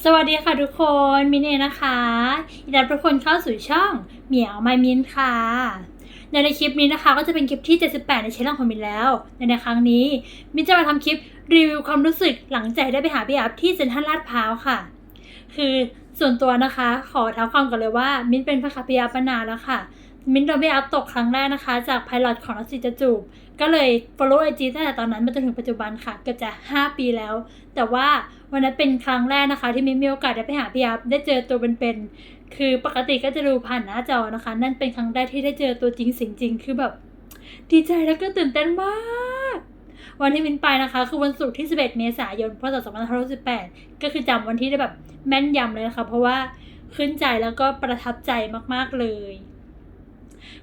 สวัสดีค่ะทุกคนมินเองนะคะยินดีต้อนรับทุกคนเข้าสู่ช่องเหมียวไมมินค่ะในในคลิปนี้นะคะ ก็จะเป็นคลิปที่ 78 ในช่องของมินแล้ว ในในครั้งนี้มินจะมาทำคลิปรีวิวความรู้สึกหลังจากได้ไปหาพี่อัพที่เซ็นทรัลลาดพร้าวค่ะ คือส่วนตัวนะคะ ขอเท้าความกันเลยว่า มินเป็นพระคาพี่อัพมานานแล้วค่ะ มินโดนพี่อัพตกครั้งแรกนะคะ จากไพลอตของนักสิจะจูบ ก็เลย follow IG ตั้งแต่ตอนนั้นมาจนถึงปัจจุบันค่ะเกือบจะ 5 ปีแล้ว แต่ว่าวันนั้นเป็นครั้งแรกนะคะ ที่มินมีโอกาสได้ไปหาพี่อัพได้เจอตัวเป็นๆคือปกติก็จะดูผ่านหน้าจอนะคะ นั่นเป็นครั้งแรกที่ได้เจอตัวจริงสิงจริงคือแบบดีใจแล้วก็ตื่นเต้นมากวันที่มินไปนะคะ คือวันศุกร์ที่ 11 เมษายน พศ 2518ก็คือจำวันที่ได้แบบแม่นยำเลยนะคะ เพราะว่าขึ้นใจแล้วก็ประทับใจมากๆเลย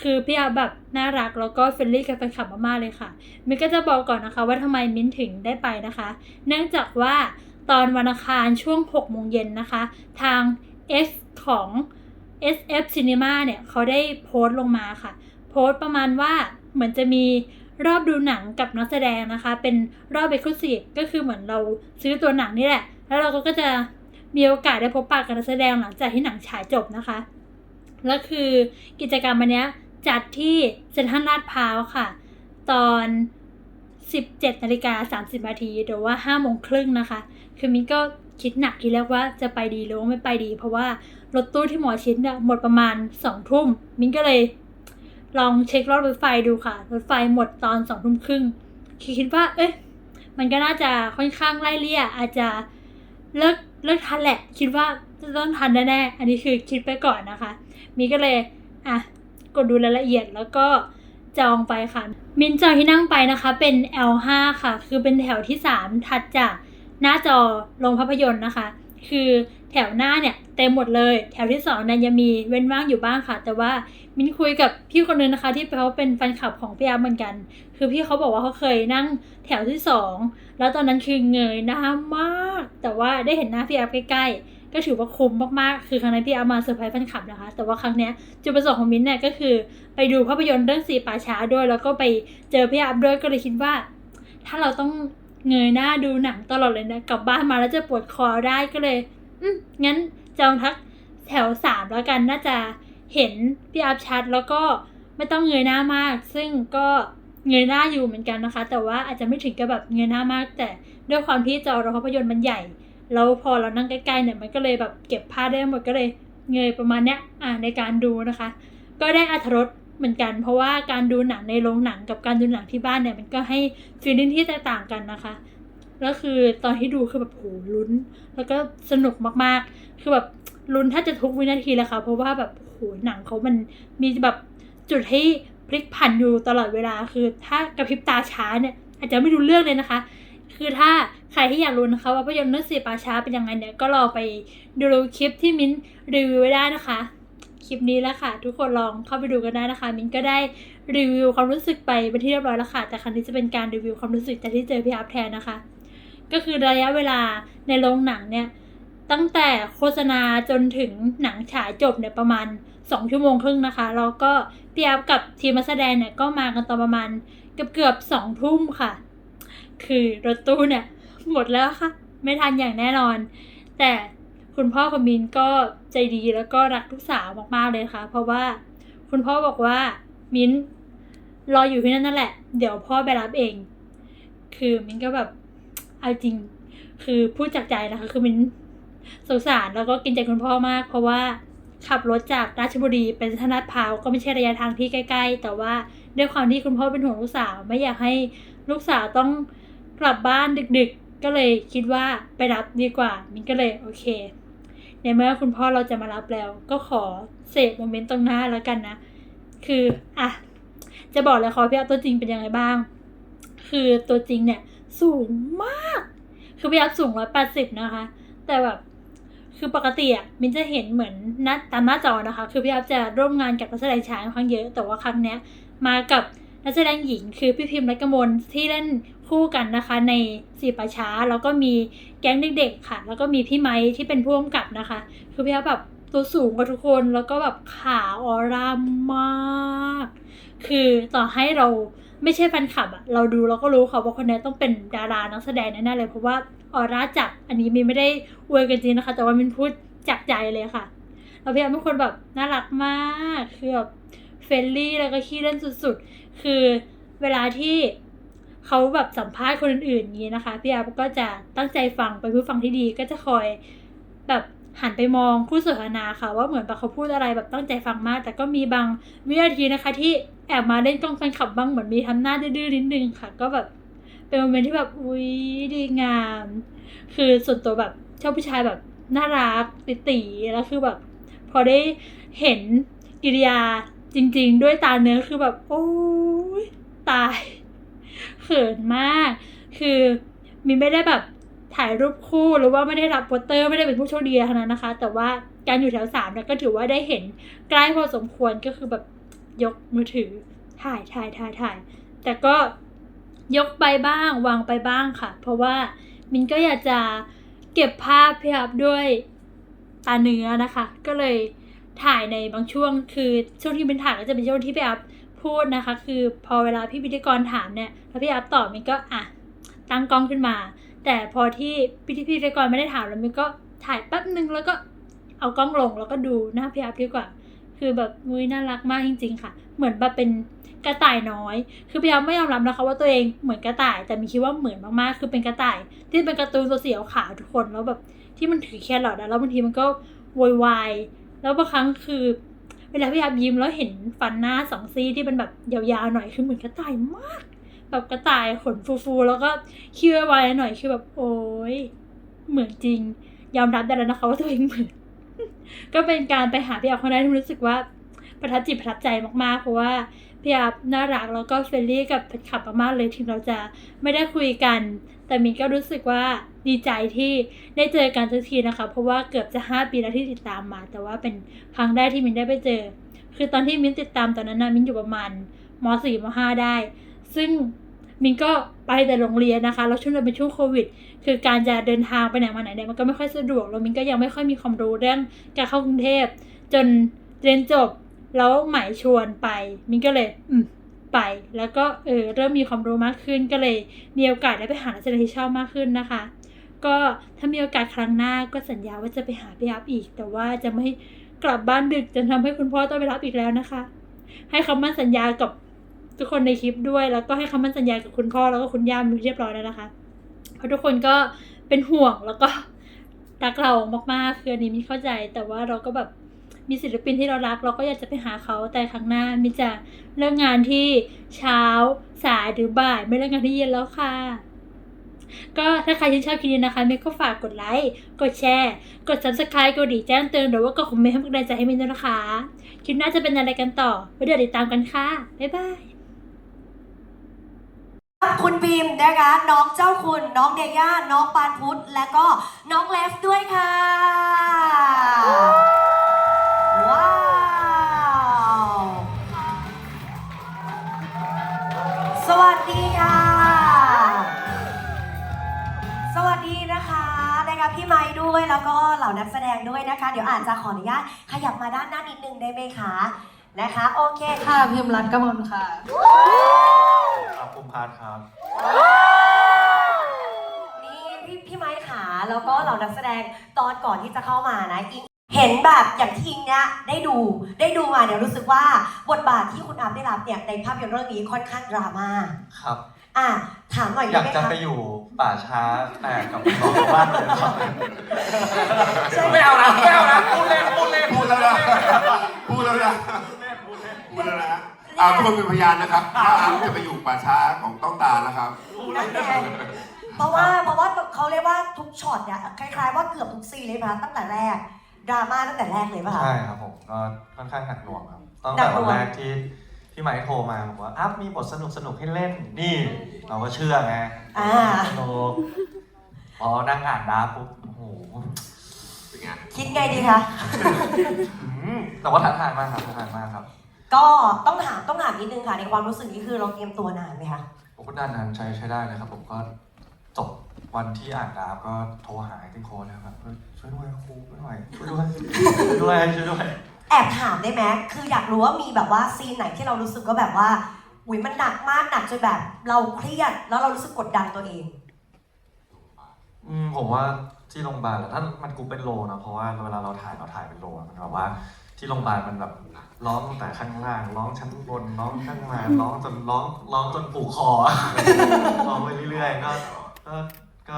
คือพี่อาแบบน่ารักแล้วก็เฟรนลี่กับแฟนคลับมากๆเลยค่ะ มิ้นก็จะบอกก่อนนะคะว่าทำไมมิ้นถึงได้ไปนะคะ เนื่องจากว่าตอนวันอังคารช่วง6โมงเย็นนะคะ ทาง X ของ SF Cinema เนี่ยเขาได้โพสต์ลงมาค่ะ โพสต์ประมาณว่าเหมือนจะมีรอบดูหนังกับนักแสดงนะคะ เป็นรอบเอกลุศิก็คือเหมือนเราซื้อตัวหนังนี่แหละ แล้วเราก็จะมีโอกาสได้พบปะกับนักแสดงหลังจากที่หนังฉายจบนะคะ แล้วคือกิจกรรมวันเนี้ยจัดที่เซ็นทรัลลาดพร้าวค่ะ ตอน 17นาฬิกา30นาทีหรือว่า5โมงครึ่งนะคะ คือมินก็คิดหนักทีแรกว่าจะไปดีหรือว่าไม่ไปดี เพราะว่ารถตู้ที่หมอชิดเนี่ยหมดประมาณ2ทุ่มมินก็เลยลองเช็ครอบรถไฟดูค่ะ รถไฟหมดตอนสองทุ่มครึ่งคิดว่า เอ๊ะมันก็น่าจะค่อนข้างไล่เลี่ยอาจจะเลิกเลิกทันแหละ คิดว่า จะต้องทันแน่ๆอันนี้คือคิดไปก่อนนะคะ มีก็เลยอะกดดูรายละเอียดแล้วก็จองไปค่ะ มินจองที่นั่งไปนะคะ เป็น L5 ค่ะ คือเป็นแถวที่ 3 ถัดจากหน้าจอโรงภาพยนตร์นะคะ คือแถวหน้าเนี่ยเต็มหมดเลย แถวที่สองเนี่ยยังมีเว้นว่างอยู่บ้างค่ะ แต่ว่ามินคุยกับพี่คนนึงนะคะ ที่เขาเป็นแฟนคลับของพี่อาร์เหมือนกัน คือพี่เขาบอกว่าเขาเคยนั่งแถวที่สองแล้วตอนนั้นคือเงยหน้ามาก แต่ว่าได้เห็นหน้าพี่อาร์ใกล้ๆ ก็ถือว่าคุ้มมากๆ คือครั้งนั้นพี่เอามาเซอร์ไพรส์แฟนคลับนะคะ แต่ว่าครั้งเนี้ยจุดประสงค์ของมิ้นเนี่ยก็คือไปดูภาพยนตร์เรื่องสีป่าช้าด้วย แล้วก็ไปเจอพี่อาร์ด้วยก็เลยคิดว่า ถ้าเราต้องเงยหน้าดูหนังตลอดเลยนะกลับบ้านมาแล้วจะปวดคอได้ก็เลย อืมงั้นจองทักแถวสามแล้วกันน่าจะเห็นพี่อัพชัดแล้วก็ไม่ต้องเงยหน้ามาก ซึ่งก็เงยหน้าอยู่เหมือนกันนะคะ แต่ว่าอาจจะไม่ถึงกับแบบเงยหน้ามาก แต่ด้วยความที่จอโรงภาพยนตร์มันใหญ่ แล้วพอเรานั่งใกล้ๆเนี่ยมันก็เลยแบบเก็บภาพได้หมดก็เลยเงยประมาณเนี้ยอ่าในการดูนะคะ ก็ได้อัธรสเหมือนกัน เพราะว่าการดูหนังในโรงหนังกับการดูหนังที่บ้านเนี่ยมันก็ให้ฟีลลิ่งที่แตกต่างกันนะคะแล้วคือตอนที่ดูคือแบบโหลุ้น แล้วก็สนุกมากๆ คือแบบลุ้นถ้าจะทุกวินาทีเลยค่ะ เพราะว่าแบบโหหนังเขามันมีแบบจุดให้พลิกผันอยู่ตลอดเวลาคือถ้ากระพริบตาช้าเนี่ย อาจจะไม่รู้เรื่องเลยนะคะ คือถ้าใครที่อยากรู้นะคะว่าภาพยนตร์เรื่องสีป่าช้าเป็นยังไงเนี่ยก็ลองไปดูคลิปที่มิ้นรีวิวไว้ได้นะคะ คลิปนี้แล้วค่ะ ทุกคนลองเข้าไปดูกันได้นะคะ มิ้นก็ได้รีวิวความรู้สึกไปเป็นที่เรียบร้อยแล้วค่ะ แต่ครั้งนี้จะเป็นการรีวิวความรู้สึกจากที่เจอพี่อัพแทนนะคะ ก็คือระยะเวลาในโรงหนังเนี่ยตั้งแต่โฆษณาจนถึงหนังฉายจบเนี่ยประมาณ 2 ชั่วโมงครึ่งนะคะแล้วก็พี่อัพกับทีมนักแสดงเนี่ยก็มากันตอนประมาณเกือบเกือบสองทุ่มค่ะ คือรถตู้เนี่ย หมดแล้วค่ะ ไม่ทันอย่างแน่นอน แต่คุณพ่อขอมินก็ใจดีแล้วก็รักลูกสาวมากๆเลยค่ะ เพราะว่าคุณพ่อบอกว่ามินรออยู่ที่นั่นนั่นแหละ เดี๋ยวพ่อไปรับเอง คือมินก็แบบเอาจริง คือพูดจากใจนะคะ คือมินสงสารแล้วก็กินใจคุณพ่อมาก เพราะว่าขับรถจากราชบุรีเป็นธนาดพาวก็ไม่ใช่ระยะทางที่ใกล้ ๆ แต่ว่าด้วยความที่คุณพ่อเป็นห่วงลูกสาว ไม่อยากให้ ลูกสาวต้องกลับบ้านดึกๆ ก็เลยคิดว่าไปรับดีกว่า มินก็เลยโอเค ในเมื่อคุณพ่อเราจะมารับแล้ว ก็ขอเสพโมเมนต์ตรงหน้าแล้วกันนะ คืออะจะบอกเลยขอพี่อัพตัวจริงเป็นยังไงบ้าง คือตัวจริงเนี่ย สูงมาก คือพี่อัพสูงร้อยแปดสิบนะคะ แต่แบบคือปกติอะมินจะเห็นเหมือนนัดตามหน้าจอนะคะ คือพี่อัพจะร่วมงานกับนักแสดงชายค่อนข้างเยอะ แต่ว่าครั้งเนี้ยมากับ นักแสดงหญิงคือพี่พิมพ์และกมลที่เล่นคู่กันนะคะในสีป่าช้า แล้วก็มีแก๊งเด็กๆค่ะ แล้วก็มีพี่ไม้ที่เป็นผู้กำกับนะคะ คือพี่อัพแบบตัวสูงกว่าทุกคนแล้วก็แบบขาออร่ามาก คือต่อให้เราไม่ใช่แฟนคลับอะเราดูเราก็รู้ค่ะว่าคนนี้ต้องเป็นดารานักแสดงแน่ๆเลย เพราะว่าออร่าจับอันนี้มินไม่ได้อวยกันจริงนะคะ แต่ว่ามินพูดจากใจเลยค่ะแล้วพี่แอฟเป็นคนแบบน่ารักมากคือแบบเฟรนลี่แล้วก็ขี้เล่นสุดๆ คือเวลาที่เขาแบบสัมภาษณ์คนอื่นๆนี้นะคะ พี่แอฟก็จะตั้งใจฟังเป็นผู้ฟังที่ดีก็จะคอยแบบหันไปมองคู่สนทนาค่ะ ว่าเหมือนแบบเขาพูดอะไรแบบตั้งใจฟังมาก แต่ก็มีบางวินาทีนะคะ ที่แอบมาเล่นกล้องแฟนคลับบ้างเหมือนมีทำหน้าดื้อๆนิดนึงค่ะ ก็แบบเป็นโมเมนต์ที่แบบอุ้ยดีงาม คือส่วนตัวแบบชอบผู้ชายแบบน่ารักติตีแล้วคือแบบ พอได้เห็นกิริยา จริงๆ ด้วยตาเนื้อคือแบบโอ้ยตายเขินมาก คือมีไม่ได้แบบถ่ายรูปคู่หรือว่าไม่ได้รับโปสเตอร์ไม่ได้เป็นผู้โชคดีขนาดนั้นนะคะ แต่ว่าการอยู่แถวสามเนี่ยก็ถือว่าได้เห็นใกล้พอสมควรก็คือแบบยกมือถือถ่ายถ่ายถ่ายถ่าย แต่ก็ยกไปบ้างวางไปบ้างค่ะ เพราะว่ามินก็อยากจะเก็บภาพพี่อัพด้วยตาเนื้อนะคะ ก็เลย ถ่ายในบางช่วง คือช่วงที่มินถ่ายก็จะเป็นช่วงที่พี่อัพพูดนะคะ คือพอเวลาพี่พิธีกรถามเนี่ยแล้วพี่อัพตอบมินก็อะตั้งกล้องขึ้นมา แต่พอที่พิธีพิธีกรไม่ได้ถามแล้วมินก็ถ่ายแป๊บนึงแล้วก็เอากล้องลงแล้วก็ดูหน้าพี่อัพดีกว่า คือแบบมุ้ยน่ารักมากจริง ๆ ค่ะ เหมือนแบบเป็นกระต่ายน้อย คือพี่อัพไม่ยอมรับนะคะว่าตัวเองเหมือนกระต่าย แต่มีคิดว่าเหมือนมากๆ คือเป็นกระต่าย ที่เป็นการ์ตูนตัวสีขาวทุกคนแล้วแบบที่มันถือแครอทอะแล้วบางทีมันก็โวยวาย แล้วบางครั้งคือ เวลาพี่อาบยิ้มแล้วเห็นฟันหน้าสองซี่ที่เป็นแบบยาวๆหน่อยคือเหมือนกระต่ายมาก แบบกระต่ายขนฟูๆแล้วก็คิ้วไวหน่อยคือแบบโอ้ยเหมือนจริง ยอมรับได้แล้วนะคะว่าตัวเองเหมือนก็เป็นการไปหาพี่อาบคนแรกที่รู้สึกว่าประทับจิตประทับใจมากๆ เพราะว่า พี่อัพน่ารักแล้วก็เฟรนลี่กับแฟนคลับมากๆเลยถึงเราจะไม่ได้คุยกัน แต่มินก็รู้สึกว่าดีใจที่ได้เจอกันสักทีนะคะ เพราะว่าเกือบจะห้าปีแล้วที่ติดตามมา แต่ว่าเป็นครั้งแรกที่มินได้ไปเจอ คือตอนที่มินติดตามตอนนั้นนะมินอยู่ประมาณมสี่มห้าได้ ซึ่งมินก็ไปแต่โรงเรียนนะคะแล้วช่วงนั้นเป็นช่วงโควิด คือการจะเดินทางไปไหนมาไหนเนี่ยมันก็ไม่ค่อยสะดวกแล้วมินก็ยังไม่ค่อยมีความรู้เรื่องการเข้ากรุงเทพจนเรียนจบ แล้วหม่ชวนไป มินก็เลยอืมไป แล้วก็เออเริ่มมีความรู้มากขึ้น ก็เลยมีโอกาสได้ไปหานักแสดงที่ชอบมากขึ้นนะคะ ก็ถ้ามีโอกาสครั้งหน้าก็สัญญาว่าจะไปหาพี่อัพอีก แต่ว่าจะไม่กลับบ้านดึกจนทำให้คุณพ่อต้องไปรับอีกแล้วนะคะ ให้คำมั่นสัญญากับทุกคนในคลิปด้วย แล้วก็ให้คำมั่นสัญญากับคุณพ่อแล้วก็คุณย่ามเรียบร้อยแล้วนะคะ เพราะทุกคนก็เป็นห่วงแล้วก็รักเรามากๆคืออันนี้มินเข้าใจ แต่ว่าเราก็แบบ มีศิลปินที่เรารัก เราก็อยากจะไปหาเขาแต่ครั้งหน้ามินจะเลิกงานที่เช้าสายหรือบ่าย ไม่เลิกงานที่เย็นแล้วค่ะก็ถ้าใครที่นชอบคลิปนี้นะคะมินก็ฝากกดไลค์ กดแชร์ กด subscribe กดดีแจ้งเตือนหรือว่ากดคอมเมนต์ให้กำลังใจให้มินด้วยนะคะ คลิปหน้าจะเป็นอะไรกันต่อไว้เดี๋ยวติดตามกันค่ะ บ๊ายบาย คุณบีมนะคะน้องเจ้าคุณ น้องเดย่า น้องปานพุทธ และก็น้องเลฟด้วยค่ะ สวัสดีค่ะ สวัสดีนะคะนะคะพี่ไม้ด้วยแล้วก็เหล่านักแสดงด้วยนะคะ เดี๋ยวอาจจะขออนุญาตขยับมาด้านหน้านิดนึงได้ไหมคะนะคะโอเคค่ะ ค่ะพิมรัตน์กมลค่ะ ครับภูมิพาร์ทครับ นี่พี่พี่ไม้ขาแล้วก็เหล่านักแสดงตอนก่อนที่จะเข้ามานะอิง เห็นแบบอย่างที่อิงเนี่ยได้ดูได้ดูมาเนี่ยรู้สึกว่าบทบาทที่คุณอาร์มได้รับเนี่ยในภาพยนตร์เรื่องนี้ค่อนข้างดราม่าครับ อะถามหน่อยอได้ยากไหมจะคะไปอยู่ป่าช้าแต่กับน้องบ้านเลยครับใช่ไม่เอานะไม่เอานะพูดเล่นพูดเล่นพูดแล้วนะพูดแล้วนะพูดแล้วนะอ่าทุกคนเป็นพยานนะครับว่าอาร์มจะไปอยู่ป่าช้าของต้องตานะครับ นั่นไงเพราะว่าเพราะว่าเขาเรียกว่าทุกช็อตเนี่ยคล้ายๆว่าเกือบทุกซีนเลยนะตั้งแต่แรก ดราม่าตั้งแต่แรกเลยป่ะคะ ใช่ครับผมก็ค่อนข้างหนักหน่วงครับตั้งหนัแต่กหน่วัวนงแรกที่พี่ไมค์โทรมาบอกว่าอัพมีบทสนุกสนุกให้เล่นนี่เราก็เชื่อไงอ่าสนุกพอนั่งอ่านดาร์ฟปุ๊บโอ้โหเป็นไงคิดไงดีคะ อืมแต่ว่าท้าทายมากครับท้าทายมากครับก็ต้องถามต้องถามนิดนึงค่ะ ในความรู้สึกนี้คือเราเตรียมตัวนานไหมคะ ผมก็ด้านนั้นใช้ใช้ได้เลยครับ ผมก็จบ วันที่อ่านดาบก็โทรหาที่โค้ชเลยครับเฮ้ยช่วยด้วยครูช่วยหน่อยช่วยด้วยช่วยด้วยช่วยด้วยแอบถามได้ไหมคืออยากรู้ว่ามีแบบว่าซีนไหนที่เรารู้สึกว่าแบบว่าอุยมันหนักมากหนักจนแบบ เราเครียดแล้วเรารู้สึกกดดันตัวเอง อืมผมว่าที่โรงพยาบาลแหละถ้ามันกูเป็นโลนะเพราะว่าเวลาเราถ่ายเราถ่ายเป็นโลอะมันแบบว่าที่โรงพยาบาลมันแบบร้องตั้งแต่ข้างล่างร้องชั้นบนร้องข้างมาร้องจนร้องร้องจนผูกคอร้องไปเรื่อยๆก็ก็ ก็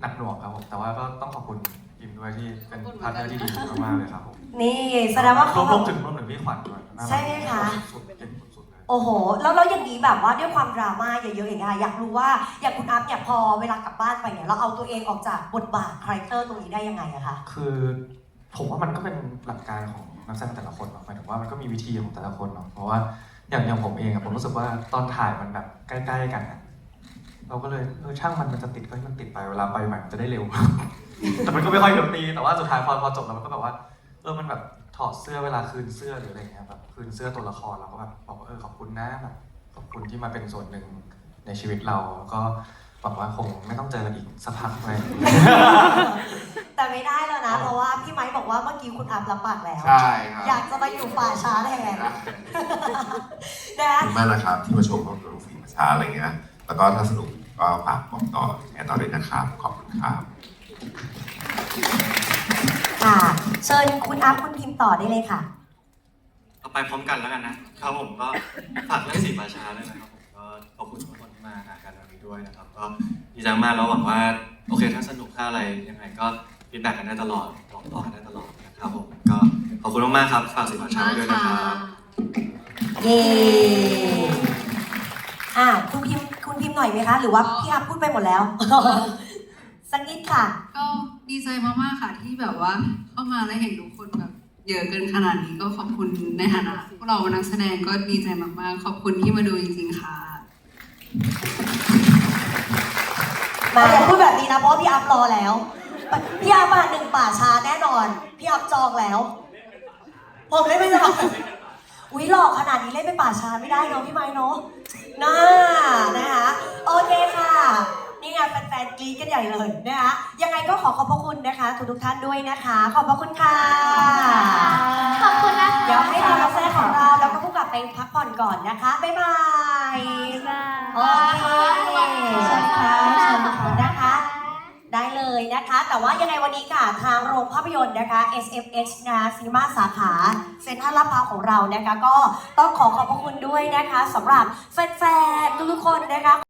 หนักหน่วงครับผม แต่ว่าก็ต้องขอบคุณอิมด้วยที่เป็นพาร์ทเนอร์ที่ดีมากๆเลยครับผมนี่แสดงว่าเขารแบวบมถึงรวมถึงพี่ขวัญด้วยน่ารักใช่ไหมคะ สุดๆเก่งสุดๆเลย โอ้โห แล้วแล้วอย่างนี้แบบว่าด้วยความดราม่าเยอะๆอย่างเงี้ยอยากรู้ว่าอย่างคุณอัพเนี่ยพอเวลากลับบ้านไปเนี่ยเราเอาตัวเองออกจากบทบาทคาแรคเตอร์ตรงนี้ได้ยังไงอะคะคือผมว่ามันก็เป็นหลักการของนักแสดงแต่ละคนเนาะหมายถึงว่ามันก็มีวิธีของแต่ละคนเนาะเพราะว่าอย่างอย่างผมเองอะผมรู้สึกว่าตอนถ่ายมันแบบใกล้ ๆ กันอะ เราก็เลยเออช่างมันมันจะติดก็ให้มันติดไปเวลาไปใหม่มันจะได้เร็ว แต่มันก็ไม่ค่อยเร็วตีแต่ว่าสุดท้ายพอพอจบแล้วมันก็แบบว่าเออมันแบบถอดเสื้อเวลาคืนเสื้อหรืออะไรเงี้ยแบบคืนเสื้อตัวละครเราก็แบบบอกว่าเออขอบคุณนะแบบขอบคุณที่มาเป็นส่วนหนึ่งในชีวิตเราแล้วก็หวังว่าคงไม่ต้องเจอกันอีกสักพักเลยแต่ไม่ได้แล้วนะ เพราะว่าพี่ไม้บอกว่าเมื่อกี้คุณอัพรับปากแล้ว ใช่ครับอยากจะมาอยู่ป่าช้าแทนนะนะ ขอบคุณมากนะครับที่มาชมภาพยนตร์ฟิล์มช้าอะไรเงี้ย แล้วก็ถ้าสนุกก็ฝากบอกต่อแชร์ต่อด้วยนะครับขอบคุณครับค่ะเชิญคุณอัพคุณพิมพ์ต่อได้เลยค่ะ เอาไปพร้อมกันแล้วกันนะครับผมก็ฝากเรื่องสีประชาด้วยนะครับผมก็ขอบคุณทุกคนที่มาหากันวันนี้ด้วยนะครับ ก็ดีใจมากแล้วหวังว่าโอเคถ้าสนุกถ้าอะไรยังไงก็ฟีดแบ็กกันได้ตลอดบอกต่อกันได้ตลอดนะครับผมก็ขอบคุณมากๆครับฝากสีประชาไว้ด้วยนะครับเย้ อ่าคุณพิมพ์คุณพิมพ์หน่อยไหมคะ หรือว่าพี่อัพพูดไปหมดแล้ว สักนิดค่ะ ก็ดีใจมากๆค่ะที่แบบว่าเข้ามาแล้วเห็นทุกคนแบบเยอะเกินขนาดนี้ก็ขอบคุณในฐานะพวกเรานักแสดงก็ดีใจมากๆ ขอบคุณที่มาดูจริงๆค่ะ มาอย่าพูดแบบนี้นะ เพราะว่าพี่อัพรอแล้ว พี่อัพมาหนึ่งป่าช้าแน่นอน พี่อัพจองแล้ว ผมเล่นไม่ได้ อุ้ยหลอกขนาดนี้เล่นเป็นป่าช้าไม่ได้เนาะพี่ไม้เนาะน่านะคะโอเคค่ะ นี่ไงแฟนๆกรี๊ดกันใหญ่เลยนะคะยังไงก็ขอขอบพระคุณนะคะทุกทุกๆท่านด้วยนะคะ ขอบพระคุณค่ะ ขอบคุณนะคะเดี๋ยวให้เรานักแสดงของเราแล้วก็ผู้กลับไปพักผ่อนก่อนนะคะ บ๊ายบาย โอเคเชิญค่ะเชิญค่ะนะคะ ได้เลยนะคะ แต่ว่ายังไงวันนี้ค่ะทางโรงภาพยนตร์นะคะ SFX นะซีนีมาสาขาเซ็นทรัลลาดพร้าวของเรานะคะ ก็ต้องขอขอบพระคุณด้วยนะคะสำหรับแฟนๆทุกๆคนนะคะ